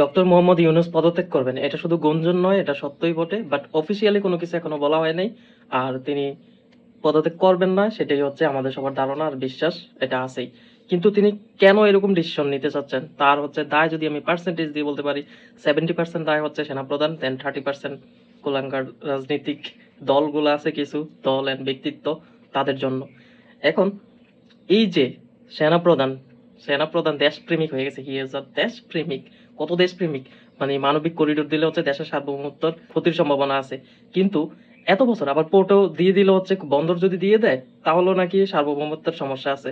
Doctor Mohammad Yunus পদত্যাগ করবেন। এটা শুধু গুঞ্জন নয়, এটা সত্যই বটে বাট অফিসিয়ালি কোনো কিছু এখনও বলা হয় নাই। আর তিনি পদত্যাগ করবেন না, সেটাই হচ্ছে আমাদের সবার ধারণা আর বিশ্বাস, এটা আছেই। কিন্তু তিনি কেন এরকম ডিসিশন নিতে চাচ্ছেন? তার হচ্ছে দায় যদি আমি পার্সেন্টেজ দিয়ে বলতে পারি সেভেন্টি পার্সেন্ট দায় হচ্ছে সেনাপ্রধান দেন থার্টি পার্সেন্ট কুলাঙ্গার রাজনৈতিক দলগুলো আছে কিছু, দল এন্ড ব্যক্তিত্ব তাদের জন্য। এখন এই যে সেনাপ্রধান সেনাপ্রধান দেশপ্রেমিক হয়ে গেছে হি ইজ আ দেশপ্রেমিক। কত দেশপ্রেমিক? মানে মানবিক করিডোর দিলে হচ্ছে দেশের সার্বভৌমত্বর ক্ষতির সম্ভাবনা আছে। কিন্তু এত বছর আবার পোর্টও দিয়ে দিলে হচ্ছে বন্দর যদি দিয়ে দেয়, তাহলেও নাকি সার্বভৌমত্বের সমস্যা আছে।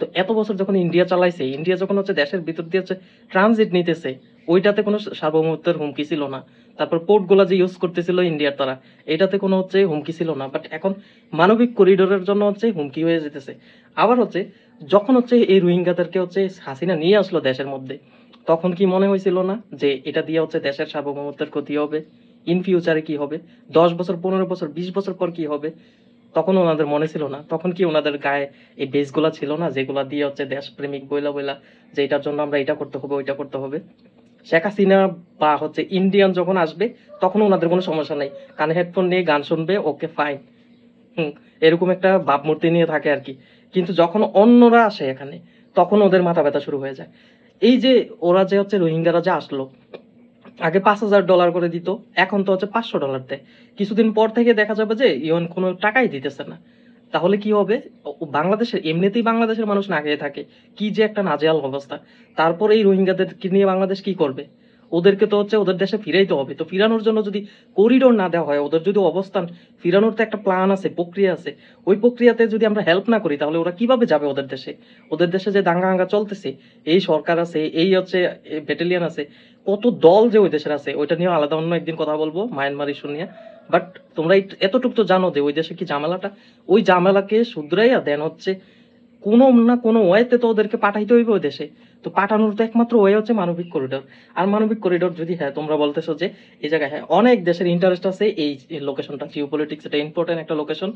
তো এত বছর যখন ইন্ডিয়া চালাইছে, ইন্ডিয়া যখন হচ্ছে দেশের ভিতর দিয়ে হচ্ছে ট্রানজিট নিতেছে, ওইটাতে কোনো সার্বভৌমত্বের হুমকি ছিল না। তারপর পোর্টগুলা যে ইউজ করতেছিল ইন্ডিয়ার তারা, এটাতে কোনো হচ্ছে হুমকি ছিল না। বাট এখন মানবিক করিডোরের জন্য হচ্ছে হুমকি হয়ে যেতেছে। আবার হচ্ছে যখন হচ্ছে এই রোহিঙ্গাদেরকে হচ্ছে হাসিনা নিয়ে আসলো দেশের মধ্যে তখন কি মনে হয়েছিল না যে এটা দিয়ে হচ্ছে দেশের সার্বভৌমত্বের ক্ষতি হবে? ইন ফিউচারে কি হবে? দশ বছর, পনেরো বছর, বিশ বছর পর কি হবে? তখন ওনাদের মনে ছিল না। তখন কি ওনাদের গায়ে এই বেসগুলা ছিল না? যেগুলা দিয়ে হচ্ছে দেশপ্রেমিক বইলা বইলা যে এটার জন্য আমরা এটা করতে হবে, ওইটা করতে হবে? শেখ হাসিনা বা হচ্ছে ইন্ডিয়ান যখন আসবে, তখন ওনাদের কোনো সমস্যা নেই। কানে হেডফোন নিয়ে গান শুনবে, ওকে ফাইন হুম, এরকম একটা ভাবমূর্তি নিয়ে থাকে আর কি। কিন্তু যখন অন্যরা আসে এখানে, তখন ওদের মাথা ব্যথা শুরু হয়ে যায়। এই যে ওরা যে হচ্ছে রোহিঙ্গারা যে আসলো, আগে পাঁচ হাজার ডলার করে দিত, এখন তো হচ্ছে পাঁচশো ডলার দেয়। কিছুদিন পর থেকে দেখা যাবে যে ইউএন কোনো টাকাই দিতেছে না। তাহলে কি হবে? বাংলাদেশের, এমনিতেই বাংলাদেশের মানুষ না খেয়ে থাকে। কি যে একটা নাজেহাল অবস্থা। তারপর এই রোহিঙ্গাদেরকে নিয়ে বাংলাদেশ কি করবে? ওদেরকে তো হচ্ছে ওদের দেশে ফিরাইতে হবে। তো ফিরানোর জন্য যদি করিডোর না দেওয়া হয়, ওদের যদি অবস্থান, ফিরানোর তো একটা প্ল্যান আছে, প্রক্রিয়া আছে। ওই প্রক্রিয়াতে যদি আমরা হেল্প না করি, তাহলে ওরা কীভাবে যাবে ওদের দেশে? ওদের দেশে যে দাঙ্গা হাঙ্গা চলতেছে, এই সরকার আছে, এই হচ্ছে ব্যাটালিয়ান আছে, কত দল যে ওই দেশের আছে, ওইটা নিয়ে আলাদা অন্য একদিন কথা বলব, মায়ানমার ইস্যু নিয়ে। বাট তোমরা এতটুকু তো জানো যে ওই দেশে কি ঝামেলাটা? ওই ঝামেলাকে শুধরাইয়া দেন হচ্ছে কোনো না কোনো ওয়েতে তো ওদেরকে পাঠাইতে হইবে ওই দেশে। তো পাঠানোর তো একমাত্র ওয়ে হচ্ছে মানবিক করিডোর আর মানবিক করিডোর যদি হ্যাঁ তোমরা বলতেছো যে এই জায়গায় হ্যাঁ অনেক দেশের ইন্টারেস্ট আছে, এই লোকেশনটা জিও পলিটিক্স এটা ইম্পর্টেন্ট একটা লোকেশন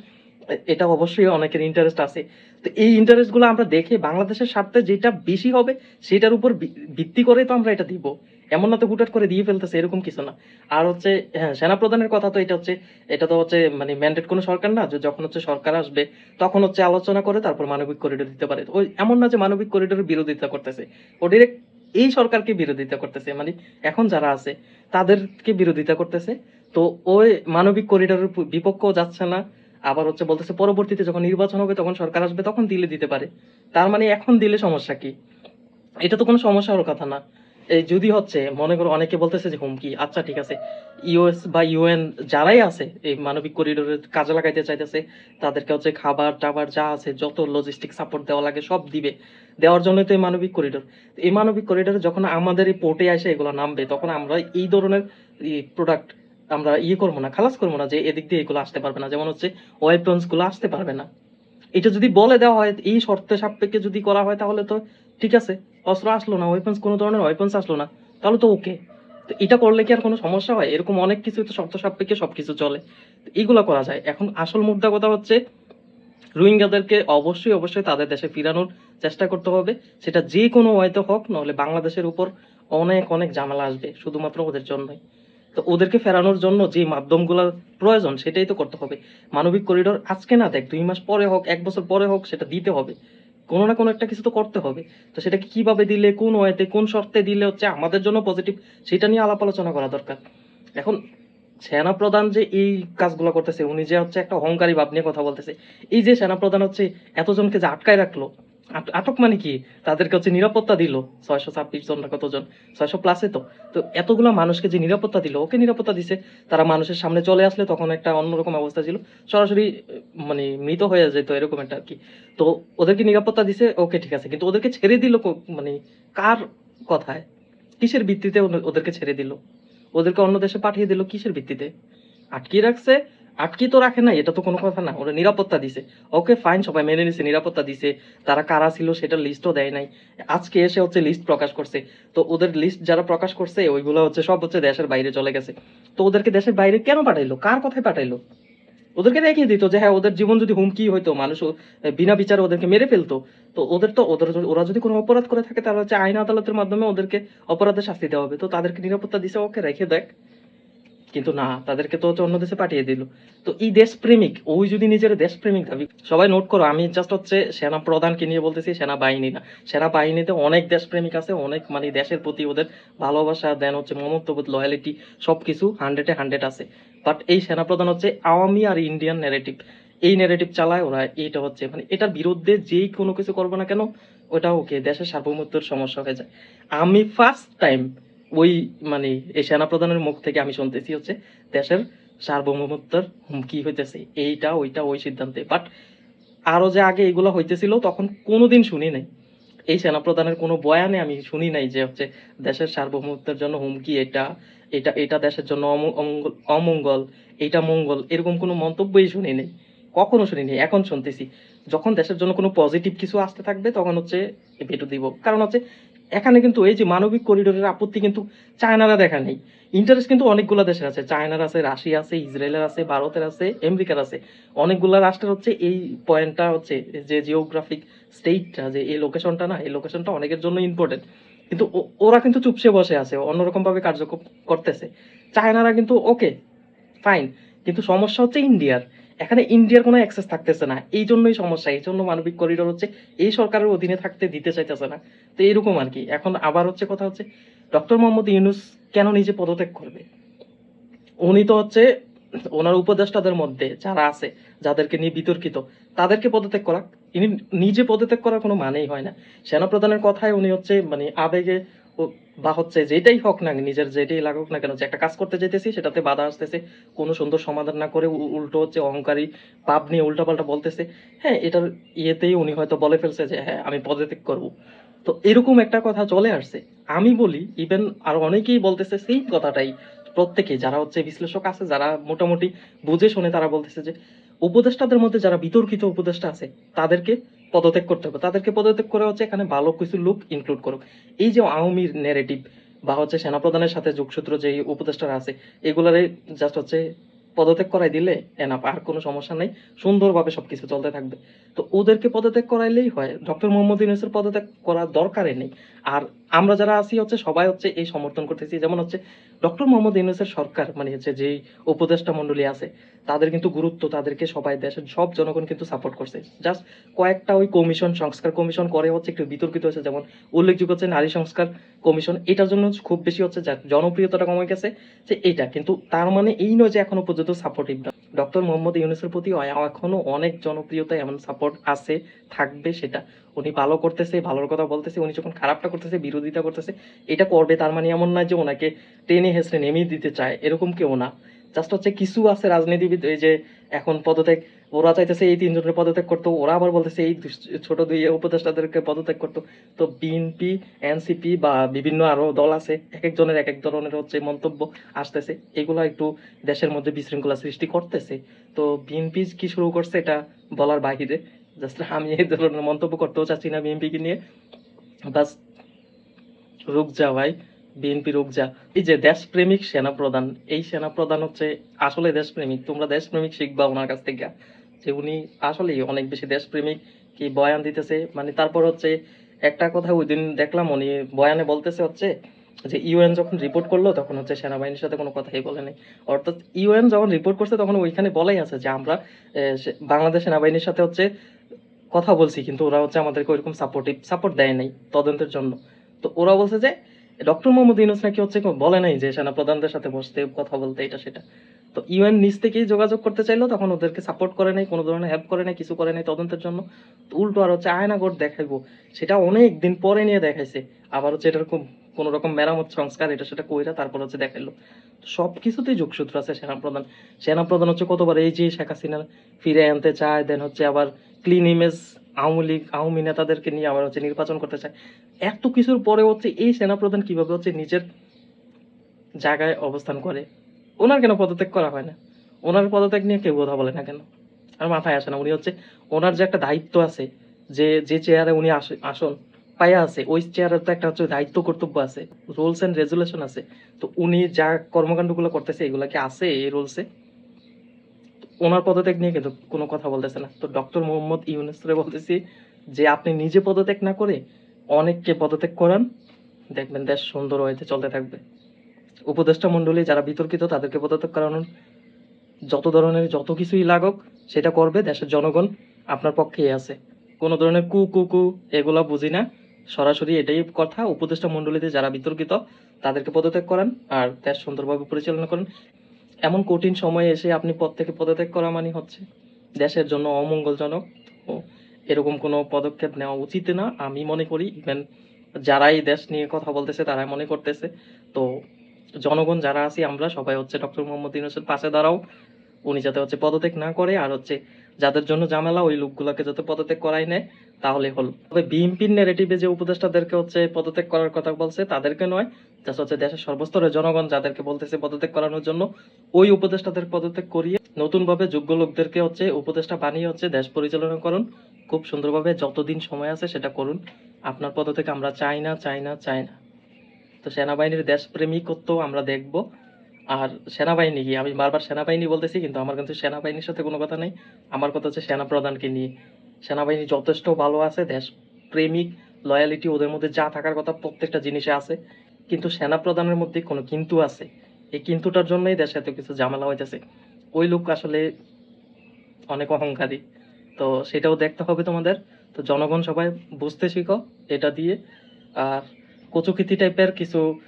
এটা অবশ্যই অনেকের ইন্টারেস্ট আছে। তো এই ইন্টারেস্টগুলো আমরা দেখে বাংলাদেশের স্বার্থে যেটা বেশি হবে, সেটার উপর ভিত্তি করে তো আমরা এটা দিব। এমন না তো হুটাট করে দিয়ে ফেলতেছে, এরকম কিছু না। আর হচ্ছে হ্যাঁ সেনাপ্রধানের কথা তো এটা হচ্ছে, এটা তো হচ্ছে মানে ম্যান্ডেট কোনো সরকার না, যে যখন হচ্ছে সরকার আসবে, তখন হচ্ছে আলোচনা করে তারপর মানবিক করিডোর দিতে পারে। ওই এমন না যে মানবিক করিডোরের বিরোধিতা করতেছে, ও ডিরেক্ট এই সরকারকে বিরোধিতা করতেছে। মানে এখন যারা আছে, তাদেরকে বিরোধিতা করতেছে। তো ওই মানবিক করিডোরের বিপক্ষেও যাচ্ছে না। আবার হচ্ছে বলতেছে, পরবর্তীতে যখন নির্বাচন হবে, তখন সরকার আসবে, তখন দিলে দিতে পারে। তার মানে এখন দিলে সমস্যা কি? এটা তো কোনো সমস্যা হওয়ার কথা না। এই যদি হচ্ছে, মনে করো অনেকে বলতেছে যে হুমকি আচ্ছা ঠিক আছে। ইউএস বা ইউএন যারাই আছে, এই মানবিক করিডোরে কাজে লাগাইতে চাইতেছে, তাদেরকে হচ্ছে খাবার, টাবার যা আছে, যত লজিস্টিক সাপোর্ট দেওয়া লাগে, সব দিবে। দেওয়ার জন্য তো এই মানবিক করিডোর। এই মানবিক করিডোরে যখন আমাদের এই পোর্টে এসে এগুলো নামবে, তখন আমরা এই ধরনের প্রোডাক্ট আমরা ইয়ে করব না, খালাস করব না যে, এদিক দিয়ে এগুলো আসতে পারবে না। যেমন হচ্ছে ওয়েপন্সগুলো আসতে পারবে না। এটা যদি বলে দেওয়া হয়, এই শর্তে সাপেক্ষে যদি করা হয়, তাহলে তো ঠিক আছে। অস্ত্র আসলো না ওয়েপন্স কোনো ধরনের ওয়েপন্স আসলো না, তাহলে তো ওকে তো এটা করলে কি আর কোনো সমস্যা হয়? এরকম অনেক কিছু তো শর্ত সাপেক্ষে সব কিছু চলে এইগুলো করা যায়। এখন আসল মুদ্রা কথা হচ্ছে, রোহিঙ্গাদেরকে অবশ্যই অবশ্যই তাদের দেশে ফিরানোর চেষ্টা করতে হবে। সেটা যে কোনো ওয়েতে হোক নাহলে বাংলাদেশের উপর অনেক অনেক ঝামেলা আসবে, শুধুমাত্র ওদের জন্যই। তো ওদেরকে ফেরানোর জন্য যে মাধ্যমগুলো প্রয়োজন, সেটাই তো করতে হবে। মানবিক করিডোর আজকে না দেখ, দুই মাস পরে হোক, এক বছর পরে হোক, সেটা দিতে হবে। কোনো না কোনো একটা কিছু তো করতে হবে। তো সেটাকে কীভাবে দিলে, কোন ওয়েতে, কোন শর্তে দিলে হচ্ছে আমাদের জন্য পজিটিভ সেটা নিয়ে আলাপ আলোচনা করা দরকার। এখন সেনাপ্রধান যে এই কাজগুলো করতেছে, উনি যে হচ্ছে একটা অহংকারী ভাব নিয়ে কথা বলতেছে, এই যে সেনাপ্রধান হচ্ছে এতজনকে যে আটকায় রাখল আটক মানে কি? তাদেরকে হচ্ছে নিরাপত্তা দিল। ছয়শো ছাব্বিশ জন না কতজন? ছয়শো প্লাসে তো। তো এতগুলো মানুষকে যে নিরাপত্তা দিল, ওকে নিরাপত্তা দিছে। তারা মানুষের সামনে চলে আসলে তখন একটা অন্যরকম অবস্থা ছিল। সরাসরি মানে মৃত হয়ে যেত এরকম একটা আর কি। তো ওদেরকে নিরাপত্তা দিছে, ওকে ঠিক আছে। কিন্তু ওদেরকে ছেড়ে দিল মানে কার কথায়? কিসের ভিত্তিতে ওদেরকে ছেড়ে দিল? ওদেরকে অন্য দেশে পাঠিয়ে দিল কিসের ভিত্তিতে? আটকিয়ে রাখছে আটকি তো রাখে নাই, এটা তো কোনো কথা না। ওরা নিরাপত্তা দিছে। ওকে ফাইন সবাই মেনে নিছে, নিরাপত্তা দিছে। তারা কারা ছিল সেটা লিস্টও দেয় নাই। আজকে এসে হচ্ছে লিস্ট প্রকাশ করছে। তো ওদের লিস্ট যারা প্রকাশ করছে, ওইগুলো হচ্ছে সব হচ্ছে দেশের বাইরে চলে গেছে। তো ওদেরকে দেশের বাইরে কেন পাঠাইলো? কার কথায় পাঠাইলো? ওদেরকে রেখে দিত যে হ্যাঁ ওদের জীবন যদি হুমকি হইতো, মানুষ বিনা বিচারে ওদেরকে মেরে ফেলতো। তো ওদের তো, ওদের ওরা যদি কোনো অপরাধ করে থাকে, তাহলে হচ্ছে আইন আদালতের মাধ্যমে ওদেরকে অপরাধের শাস্তি দেওয়া হবে। তো তাদেরকে নিরাপত্তা দিছে, ওকে রেখে দেখ। কিন্তু না, তাদেরকে তো হচ্ছে অন্য দেশে পাঠিয়ে দিল। তো এই দেশপ্রেমিক, ওই যদি নিজের দেশপ্রেমিক দাবি সবাই নোট করো, আমি জাস্ট হচ্ছে সেনা প্রধানকে নিয়ে বলতেছি সেনা বাহিনী না। সেনা বাহিনীতে অনেক দেশপ্রেমিক আছে, অনেক মানে দেশের প্রতি ওদের ভালোবাসা দেন হচ্ছে মমত্ববোধ লয়ালিটি সবকিছু হান্ড্রেডে হান্ড্রেড আছে। বাট এই সেনা প্রধান হচ্ছে আওয়ামী আর ইন্ডিয়ান ন্যারেটিভ এই ন্যারেটিভ চালায় ওরা, এইটা হচ্ছে মানে এটার বিরুদ্ধে যেই কোনো কিছু করবে না কেন, ওটা ওকে দেশের সার্বভৌমত্বের সমস্যা হয়ে যায়। আমি ফার্স্ট টাইম ওই মানে এই সেনা প্রধানের মুখ থেকে আমি শুনতেছি হচ্ছে দেশের সার্বভৌমত্বের হুমকি হইতেছে, এইটা, ওইটা, ওই সিদ্ধান্তে। বাট আরও যে আগে এগুলো হইতেছিল, তখন কোনোদিন শুনি নাই। এই সেনা প্রধানের কোনো বয়ানে আমি শুনি নাই যে হচ্ছে দেশের সার্বভৌমত্বের জন্য হুমকি এটা এটা এটা দেশের জন্য অমঙ্গল অমঙ্গল, এটা মঙ্গল, এরকম কোনো মন্তব্যই শুনি নাই। কখনো শুনিনি এখন শুনতেছি। যখন দেশের জন্য কোনো পজিটিভ কিছু আসতে থাকবে, তখন হচ্ছে ভেটো দিব। কারণ হচ্ছে এখানে কিন্তু এই যে মানবিক করিডোরের আপত্তি কিন্তু চায়নারা দেখা নেই। ইন্টারেস্ট কিন্তু অনেকগুলো দেশের আছে। চায়নার আছে রাশিয়া আছে, ইসরায়েলের আছে, ভারতের আছে, আমেরিকার আছে। অনেকগুলো রাষ্ট্রের হচ্ছে এই পয়েন্টটা হচ্ছে যে জিওগ্রাফিক স্টেটটা যে এই লোকেশনটা না, এই লোকেশনটা অনেকের জন্য ইম্পর্টেন্ট কিন্তু ওরা কিন্তু চুপসে বসে আছে অন্যরকম ভাবে কার্যক্রম করতেছে। চায়নারা কিন্তু ওকে ফাইন কিন্তু সমস্যা হচ্ছে ইন্ডিয়ার এখানে ইন্ডিয়ার কোনো অ্যাক্সেস থাকতেছে না। এই জন্যই সমস্যা, এই জন্য মানবিক করিডোর হচ্ছে এই সরকারের অধীনে থাকতে দিতে চাইতেছে না। তো এরকম আর কি। এখন আবার হচ্ছে কথা হচ্ছে ডক্টর মোহাম্মদ ইউনুস কেন নিজে পদত্যাগ করবে? উনি তো হচ্ছে ওনার উপদেষ্টাদের মধ্যে যারা আছে, যাদেরকে নিয়ে বিতর্কিত, তাদেরকে পদত্যাগ করা। ইনি নিজে পদত্যাগ করার কোনো মানেই হয় না। সেনাপ্রধানের কথায় উনি হচ্ছে মানে আবেগে বা হচ্ছে যেটাই হোক না, নিজের যেটাই লাগুক না কেন, যে একটা কাজ করতে যেতেছি, সেটাতে বাধা আসতেছে, কোনো সুন্দর সমাধান না করে উল্টো হচ্ছে অহংকারী পাপ নিয়ে উল্টাপাল্টা বলতেছে। হ্যাঁ এটার ইয়েতেই উনি হয়তো বলে ফেলছে যে হ্যাঁ আমি পদত্যাগ করব। তো এরকম একটা কথা চলে আসছে। আমি বলি ইভেন আর অনেকেই বলতেছে সেই কথাটাই প্রত্যেকে, যারা হচ্ছে বিশ্লেষক আছে, যারা মোটামুটি বুঝে শুনে তারা বলতেছে যে, উপদেষ্টাদের মধ্যে যারা বিতর্কিত উপদেষ্টা আছে, তাদেরকে পদত্যাগ করতে হবে। তাদেরকে পদত্যাগ করে হচ্ছে এখানে ভালো কিছু লোক ইনক্লুড করুক। এই যে আওয়ামীর নেরেটিভ বা হচ্ছে সেনাপ্রধানের সাথে যোগসূত্র যে উপদেষ্টারা আছে, এগুলারে জাস্ট হচ্ছে পদত্যাগ করাই দিলে এনাফ আর কোনো সমস্যা নেই। সুন্দরভাবে সব কিছু চলতে থাকবে। তো ওদেরকে পদত্যাগ করাইলেই হয়। ডক্টর মোহাম্মদ ইউনুসের পদত্যাগ করার দরকারই নেই। আর আমরা যারা আছি হচ্ছে সবাই হচ্ছে এই সমর্থন করতেছি। যেমন হচ্ছে ডক্টর মোহাম্মদ ইউনুসের সরকার মানে হচ্ছে যেই উপদেষ্টা মন্ডলী আছে, তাদের কিন্তু গুরুত্ব তাদেরকে সবাই দেশের সব জনগণ কিন্তু সাপোর্ট করছে। জাস্ট কয়েকটা ওই কমিশন সংস্কার কমিশন করে হচ্ছে একটু বিতর্কিত হয়েছে। যেমন উল্লেখযোগ্য হচ্ছে নারী সংস্কার কমিশন এটার জন্য খুব বেশি হচ্ছে যার জনপ্রিয়তাটা কমে গেছে যে এটা কিন্তু তার মানে এই নয় যে এখনও পর্যন্ত সাপোর্টিভ না। ডক্টর মোহাম্মদ ইউনুসের প্রতি এখনও অনেক জনপ্রিয়তা, এমন সাপোর্ট আছে, থাকবে সেটা। উনি ভালো করতেছে, ভালোর কথা বলতেছে, উনি যখন খারাপটা করতেছে, বিরোধিতা করতেছে, এটা করবে, তার মানে এমন নয় যে ওনাকে টেনে হেসড়ে নেমিয়ে দিতে চায়, এরকম কেউ না। জাস্ট হচ্ছে কিছু আছে রাজনীতিবিদ, এই যে এখন পদত্যাগ, ওরা চাইতেছে এই তিনজনের পদত্যাগ করতো, ওরা আবার বলতেছে এই ছোট দুই উপদেষ্টাদেরকে পদত্যাগ করতো। তো বিএনপি এনসিপি বা বিভিন্ন আরও দল আছে, এক একজনের এক এক ধরনের হচ্ছে মন্তব্য আসতেছে, এগুলো একটু দেশের মধ্যে বিশৃঙ্খলা সৃষ্টি করতেছে। তো বিএনপি কি শুরু করছে এটা বলার বাহিরে। জাস্ট আমি এই ধরনের মন্তব্য করতেও চাচ্ছি না বিএনপি কে নিয়ে। বাস রুক যা ভাই বিএনপি রুক যা। এই যে দেশপ্রেমিক সেনাপ্রধান, এই সেনাপ্রধান হচ্ছে আসলে দেশপ্রেমিক। তোমরা দেশপ্রেমিক শিখবা ওনার কাছ থেকে। যে উনি আসলেই অনেক বেশি দেশপ্রেমিক, কি বয়ান দিতেছে। মানে তারপর হচ্ছে একটা কথা ওই দিন দেখলাম, উনি বয়ানে বলতেছে হচ্ছে যে, ইউএন যখন রিপোর্ট করল, তখন হচ্ছে সেনাবাহিনীর সাথে কোনো কথাই বলে নাই। অর্থাৎ ইউএন যখন রিপোর্ট করছে, তখন ওইখানে বলাই আছে যে, আমরা বাংলাদেশ সেনাবাহিনীর সাথে হচ্ছে কথা বলছি, কিন্তু ওরা হচ্ছে আমাদেরকে ওইরকম সাপোর্টিভ সাপোর্ট দেয় নাই তদন্তের জন্য। তো ওরা বলছে যে ডক্টর মোহাম্মদ ইউনুস নাকি হচ্ছে বলে নাই যে সেনা প্রধানদের সাথে বসতে, কথা বলতে, এটা সেটা। তো ইউএন নিজ থেকেই যোগাযোগ করতে চাইলো, তখন ওদেরকে সাপোর্ট করে নাই, কোনো ধরনের হেল্প করে নাই, কিছু করে নাই তদন্তের জন্য। উল্টো আর হচ্ছে আয়নাগর দেখাইবো, সেটা অনেক দিন পরে নিয়ে দেখাইছে, আবার হচ্ছে এটার খুব কোনো রকম মেরামত, সংস্কার, এটা সেটা কইরা তারপর হচ্ছে দেখাইলো। সব কিছুতেই যোগসূত্র আছে সেনাপ্রধান। সেনাপ্রধান হচ্ছে কতবার এই যে শেখ হাসিনা ফিরে আনতে চায় দেন হচ্ছে আবার ক্লিন ইমেজ আওয়ামী লীগ, আওয়ামী নেতাদেরকে নিয়ে আবার হচ্ছে নির্বাচন করতে চায়। এত কিছুর পরে হচ্ছে এই সেনাপ্রধান কীভাবে হচ্ছে নিজের জায়গায় অবস্থান করে? ওনার কেন পদত্যাগ করা হয় না? ওনার পদত্যাগ নিয়ে কেউ কথা বলে না কেন? আর মাথায় আসে না, উনি হচ্ছে ওনার যে একটা দায়িত্ব আছে, যে যে চেয়ারে উনি আসে- আসন পায়া আছে, ওই চেয়ারের তো একটা হচ্ছে দায়িত্ব কর্তব্য আছে রুলস এন্ড রেজুলেশন আছে। তো উনি যা কর্মকাণ্ডগুলো করতেছে, এগুলা কি আছে এই রুলসে ওনার পদত্যাগ নিয়ে কিন্তু কোনো কথা বলতেছে না। তো ডক্টর মোহাম্মদ ইউনুসরে বলতেছি যে, আপনি নিজে পদত্যাগ না করে অনেককে পদত্যাগ করান। দেখবেন দেশ সুন্দর হয়েছে, চলতে থাকবে। উপদেষ্টা মণ্ডলী যারা বিতর্কিত, তাদেরকে পদত্যাগ করানোর যত ধরনের যত কিছুই লাগুক, সেটা করবে দেশের জনগণ। আপনার পক্ষেই আছে। কোনো ধরনের কু কু কু, এগুলা বুঝি না। সরাসরি এটাই কথা। উপদেষ্টা মণ্ডলীতে যারা বিতর্কিত, তাদেরকে পদত্যাগ করান আর দেশ সুন্দরভাবে পরিচালনা করেন। এমন কঠিন সময়ে এসে আপনি পদ থেকে পদত্যাগ করা মানে হচ্ছে। দেশের জন্য অমঙ্গলজনক ও এরকম কোনো পদক্ষেপ নেওয়া উচিত না, আমি মনে করি। ইভেন যারাই দেশ নিয়ে কথা বলতেছে, তারাই মনে করতেছে। তো জনগণ যারা আছি, আমরা সবাই হচ্ছে ডক্টর মোহাম্মদ ইউনুসের পাশে দাঁড়াও। উনি যাতে হচ্ছে পদত্যাগ না করে, আর হচ্ছে যাদের জন্য ঝামেলা, ওই লোকগুলোকে যাতে পদত্যাগ করাই নেয়। তাহলে হলো। তবে বিএনপির নেগেটিভে যে উপদেষ্টাদেরকে হচ্ছে পদত্যাগ করার কথা বলছে, তাদেরকে নয় জাস্ট হচ্ছে দেশের সর্বস্তরের জনগণ যাদেরকে বলতেছে পদত্যাগ করানোর জন্য, ওই উপদেষ্টাদের পদত্যাগ করিয়ে নতুনভাবে যোগ্য লোকদেরকে হচ্ছে উপদেষ্টা বানিয়ে হচ্ছে দেশ পরিচালনা করুন। খুব সুন্দরভাবে যতদিন সময় আছে সেটা করুন। আপনার পদত্যাগ আমরা চাই না চাই না চাই না। তো সেনাবাহিনীর দেশপ্রেমিকত্ব আমরা দেখব। আর সেনাবাহিনী কি? আমি বারবার সেনাবাহিনী বলতেছি, কিন্তু আমার কিন্তু সেনাবাহিনীর সাথে কোনো কথা নেই। আমার কথা হচ্ছে সেনা প্রধানকে নিয়ে। সেনাবাহিনী যথেষ্ট ভালো আছে দেশ প্রেমিক লয়ালিটি ওদের মধ্যে যা থাকার কথা প্রত্যেকটা জিনিসে আছে। কিন্তু সেনা প্রধানের মধ্যে কোনো কিন্তু আছে। এই কিন্তুটার জন্যই দেশে এত কিছু ঝামেলা হইতেছে। ওই লোক আসলে অনেক অহংকারী। তো সেটাও দেখতে হবে তোমাদের। তো জনগণ সবাই বুঝতে শিখো এটা দিয়ে। আর কচুকিতি টাইপের কিছু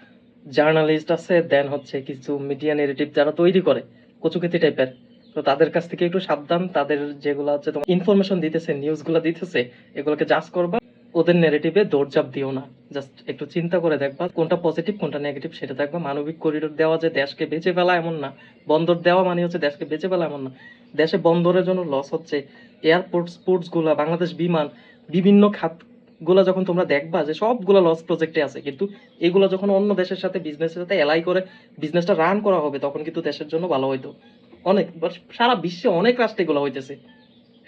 জার্নালিস্ট আছে দেন হচ্ছে কিছু মিডিয়া নেগেটিভ যারা তৈরি করে, কচুকিতি টাইপের তো তাদের কাছ থেকে একটু সাবধান, তাদের যেগুলো হচ্ছে তোমার ইনফরমেশন দিতেছে নিউজগুলো দিতেছে, এগুলোকে জাজ করবা। ওদের নেগেটিভে দৌড়চাপ দিও না। জাস্ট একটু চিন্তা করে দেখবা কোনটা পজিটিভ কোনটা নেগেটিভ সেটা দেখবা। মানবিক করিডোর দেওয়া যে দেশকে বেঁচে ফেলা এমন না। বন্দর দেওয়া মানে হচ্ছে দেশকে বেঁচে ফেলা এমন না। দেশে বন্দরের জন্য লস হচ্ছে। এয়ারপোর্ট স্পোর্টসগুলা বাংলাদেশ বিমান, বিভিন্ন খাতগুলা যখন তোমরা দেখবা যে সবগুলা লস প্রজেক্টে আছে, কিন্তু এগুলো যখন অন্য দেশের সাথে বিজনেসের সাথে এলাই করে বিজনেসটা রান করা হবে, তখন কিন্তু দেশের জন্য ভালো হইতো। অনেক সারা বিশ্বে অনেক রাষ্ট্রে এগুলো হইতেছে।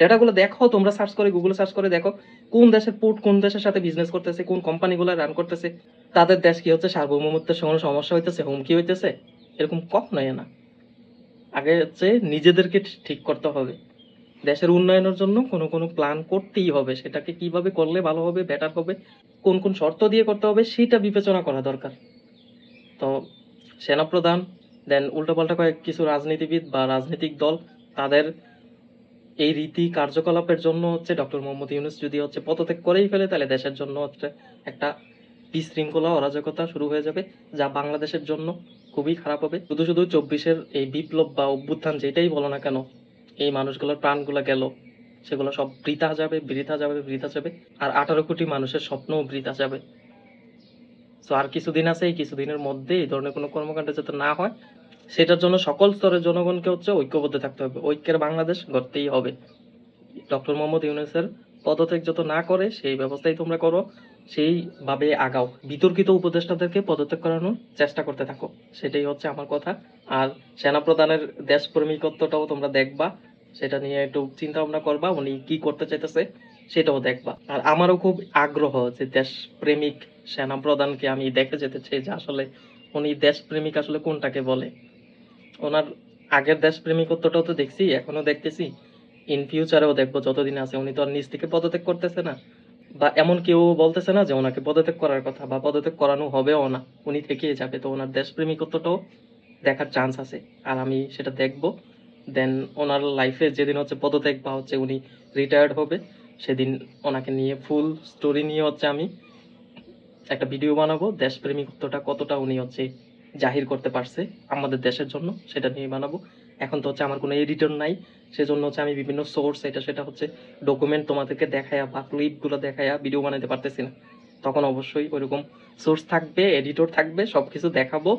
ডেটাগুলো দেখো, তোমরা সার্চ করে গুগলে সার্চ করে দেখো, কোন দেশের পোর্ট কোন দেশের সাথে বিজনেস করতেছে, কোন কোম্পানিগুলো রান করতেছে, তাদের দেশ কি হচ্ছে সার্বভৌমত্বের কোনো সমস্যা হইতেছে, হুমকি হইতেছে? এরকম কখনোই না। আগে হচ্ছে নিজেদেরকে ঠিক করতে হবে। দেশের উন্নয়নের জন্য কোনো কোনো প্ল্যান করতেই হবে। সেটাকে কীভাবে করলে ভালো হবে বেটার হবে, কোন কোন শর্ত দিয়ে করতে হবে, সেটা বিবেচনা করা দরকার। তো সেনাপ্রধান দেন উল্টোপাল্টা কয়েক কিছু রাজনীতিবিদ বা রাজনৈতিক দল তাদের এই রীতি কার্যকলাপের জন্য হচ্ছে ডক্টর মোহাম্মদ ইউনুস যদি হচ্ছে পদত্যাগ করেই ফেলে, তাহলে দেশের জন্য হচ্ছে একটা বিশৃঙ্খলা, অরাজকতা শুরু হয়ে যাবে, যা বাংলাদেশের জন্য খুবই খারাপ হবে। শুধু শুধু চব্বিশের এই বিপ্লব বা অভ্যুত্থান যেটাই বলো না কেন, এই মানুষগুলোর প্রাণগুলো গেল, সেগুলো সব বৃথা যাবে বৃথা যাবে বৃথা যাবে, আর আঠারো কোটি মানুষের স্বপ্নও বৃথা যাবে। তো আর কিছুদিন আছে, এই কিছুদিনের মধ্যে এই ধরনের কোনো কর্মকাণ্ড যাতে না হয়, সেটার জন্য সকল স্তরের জনগণকে হচ্ছে ঐক্যবদ্ধ থাকতে হবে। ঐক্যের বাংলাদেশ গড়তেই হবে। ডক্টর মোহাম্মদ ইউনুসের পদত্যাগ যত না করে, সেই ব্যবস্থাই তোমরা করো, সেইভাবে আগাও। বিতর্কিত উপদেষ্টাদেরকে পদত্যাগ করানোর চেষ্টা করতে থাকো। সেটাই হচ্ছে আমার কথা। আর সেনাপ্রধানের দেশপ্রেমিকত্বটাও তোমরা দেখবা। সেটা নিয়ে একটু চিন্তা ভাবনা করবা, উনি কি করতে চাইতেছে। সেটাও দেখবা। আর আমারও খুব আগ্রহ যে দেশপ্রেমিক সেনাপ্রধানকে আমি দেখে যেতে চাই যে আসলে উনি দেশপ্রেমিক আসলে কোনটাকে বলে। ওনার আগের দেশপ্রেমিকত্বটাও তো দেখছি, এখনও দেখতেছি। ইন ফিউচারেও দেখব, যতদিন আছে। উনি তো আর নিজ থেকে পদত্যাগ করতেছে না। বা এমন কেউ বলতেছে না যে ওনাকে পদত্যাগ করার কথা বা পদত্যাগ করানো হবেও না। উনি থেকেই যাবে। তো ওনার দেশপ্রেমিকত্বটাও দেখার চান্স আছে। আর আমি সেটা দেখব। দেন ওনার লাইফে যেদিন হচ্ছে পদত্যাগ বা হচ্ছে উনি রিটায়ার্ড হবে সেদিন ওনাকে নিয়ে ফুল স্টোরি নিয়ে হচ্ছে আমি একটা ভিডিও বানাবো দেশপ্রেমিকত্বটা কতটা উনি হচ্ছে জাহির করতে পারছে আমাদের দেশের জন্য সেটা নিয়ে বানাবো। এখন তো হচ্ছে আমার কোনো এডিটর নাই, সেজন্য হচ্ছে আমি বিভিন্ন সোর্স এটা সেটা হচ্ছে ডকুমেন্ট তোমাদেরকে দেখায়া বা ক্লিপগুলো দেখায়া ভিডিও বানাতে পারতেছি না। তখন অবশ্যই ওইরকম সোর্স থাকবে এডিটর থাকবে সব কিছু দেখাবো,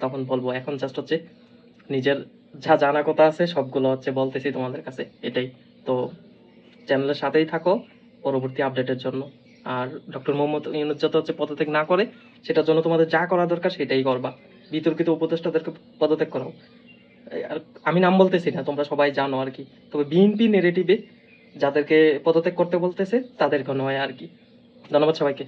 তখন বলব। এখন জাস্ট হচ্ছে নিজের যা জানা কথা আছে সবগুলো হচ্ছে বলতেছি তোমাদের কাছে, এটাই। তো চ্যানেলের সাথেই থাকো পরবর্তী আপডেটের জন্য। আর ডক্টর মোহাম্মদ ইউনুস যাতে হচ্ছে পদত্যাগ না করে, সেটার জন্য তোমাদের যা করা দরকার সেটাই করবা। বিতর্কিত উপদেষ্টাদেরকে পদত্যাগ করাও। আর আমি নাম বলতেছি না, তোমরা সবাই জানো আর কি। তবে বিএনপি নেগেটিভে যাদেরকে পদত্যাগ করতে বলতেছে, তাদেরকে নয় আর কি। ধন্যবাদ সবাইকে।